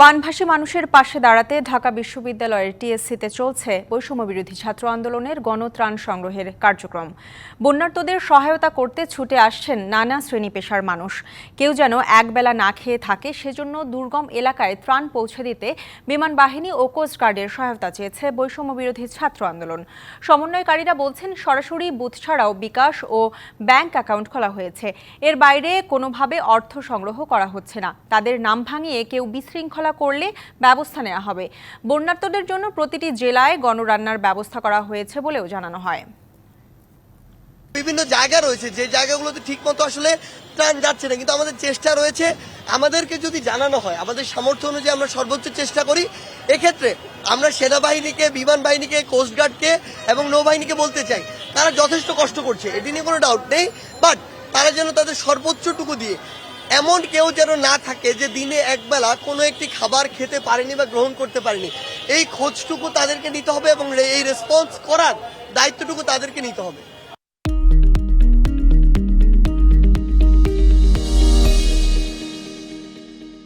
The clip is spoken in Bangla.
বানভাসী মানুষের পাশে দাঁড়াতে ঢাকা বিশ্ববিদ্যালয়ের টিএসসিতে চলছে বৈষম্য বিরোধী ছাত্র আন্দোলনের গণত্রাণ সংগ্রহের কার্যক্রম। বন্যার্তদের সহায়তা করতে ছুটে আসছেন নানা শ্রেণি পেশার মানুষ। কেউ যেন একবেলা না খেয়ে থাকে, সেজন্য দুর্গম এলাকায় ত্রাণ পৌঁছে দিতে বিমান বাহিনী ও কোস্টগার্ডের সহায়তা চেয়েছে বৈষম্য বিরোধী ছাত্র আন্দোলন। সমন্বয়কারীরা বলছেন, সরাসরি বুথ ছাড়াও বিকাশ ও ব্যাংক অ্যাকাউন্ট খোলা হয়েছে। এর বাইরে কোনোভাবে অর্থ সংগ্রহ করা হচ্ছে না। তাদের নাম ভাঙিয়ে কেউ বিশৃঙ্খলা করলে ব্যবস্থা নেওয়া হবে। বন্যার্তদের জন্য প্রতিটি জেলায় গণরান্নার ব্যবস্থা করা হয়েছে বলেও জানানো হয়। বিভিন্ন জায়গা রয়েছে, যে জায়গাগুলোতে ঠিক মতো আসলে ত্রাণ যাচ্ছে না। কিন্তু আমাদের চেষ্টা রয়েছে, আমাদেরকে যদি জানানো হয়, আমাদের সামর্থ্য অনুযায়ী আমরা সর্বোচ্চ চেষ্টা করি, এক্ষেত্রে আমরা সেনাবাহিনীকে, বিমান বাহিনীকে কোস্টগার্ডকে এবং নৌবাহিনীকে বলতে চাই, তারা যথেষ্ট কষ্ট করছে। এটি নিয়ে কোনো ডাউট নেই বাট তারা যেন তাদের সর্বোচ্চটুকু দিয়ে এমন কেউ যেন না থাকে যে দিনে একবেলা কোনো একটি খাবার খেতে পারেনি বা গ্রহণ করতে পারেনি। এই খোঁজটুকু তাদেরকে নিতে হবে এবং এই রেসপন্স করার দায়িত্বটুকু তাদেরকে নিতে হবে।